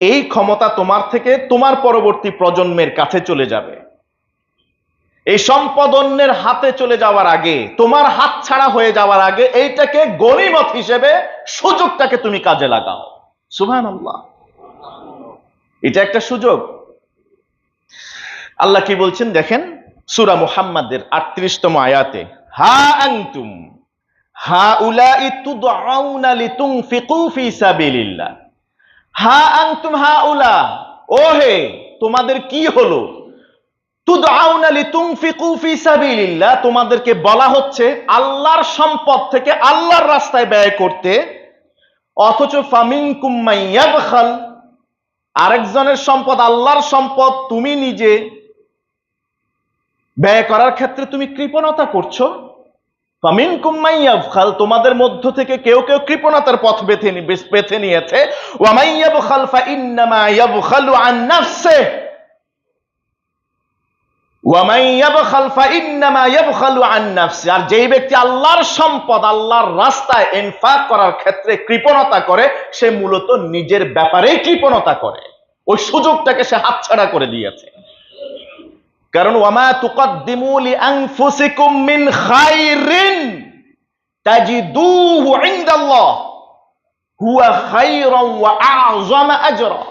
এই ক্ষমতা তোমার থেকে তোমার পরবর্তী প্রজন্মের কাছে চলে যাবে। এই সম্পদ অন্যের হাতে চলে যাওয়ার আগে, তোমার হাত ছাড়া হয়ে যাওয়ার আগে এইটাকে গণিমত হিসেবে সুযোগটাকে তুমি কাজে লাগাও। আল্লাহ এটা একটা সুযোগ। আল্লাহ কি বলছেন দেখেন? সুরা মুহাম্মাদের আটত্রিশতম আয়াতে, হা আনতুম, হা উলা ইতু ইতুদআউনা লিতুনফিকু ফি সাবিলিল্লাহ। হা আনতুম হা উলা ও হে তোমাদের কি হলো? তোমাদেরকে বলা হচ্ছে আল্লাহর সম্পদ থেকে আল্লাহর রাস্তায় ব্যয় করতে। অথচ ফামিনকুম মাইয়াবখাল আরেকজনের সম্পদ আল্লাহর সম্পদ, তুমি নিজে ব্যয় করার ক্ষেত্রে তুমি কৃপণতা করছ। ফামিন কুম্মাইয়াবখাল তোমাদের মধ্য থেকে কেউ কেউ কৃপণতার পথ বেছে বেছে নিয়েছে। ওয়ামাইয়াবখাল নাফসে ওয়ামাইয়াবখাল ফাইন্নামা ইয়াবখালু আন নাফসে আর যেই ব্যক্তি আল্লাহর সম্পদ, আল্লাহর রাস্তায় ইনফাক করার ক্ষেত্রে কৃপণতা করে, সে মূলত নিজের ব্যাপারেই কৃপণতা করে। ওই সুযোগটাকে সে হাতছাড়া করে দিয়েছে। কারণ ওয়ামা তুকদ্দিমু লিআনফুসিকুম মিন খাইরিন তাজিদুহু ইনদাল্লাহ হুয়া খাইরান ওয়া আ'যামা আজরা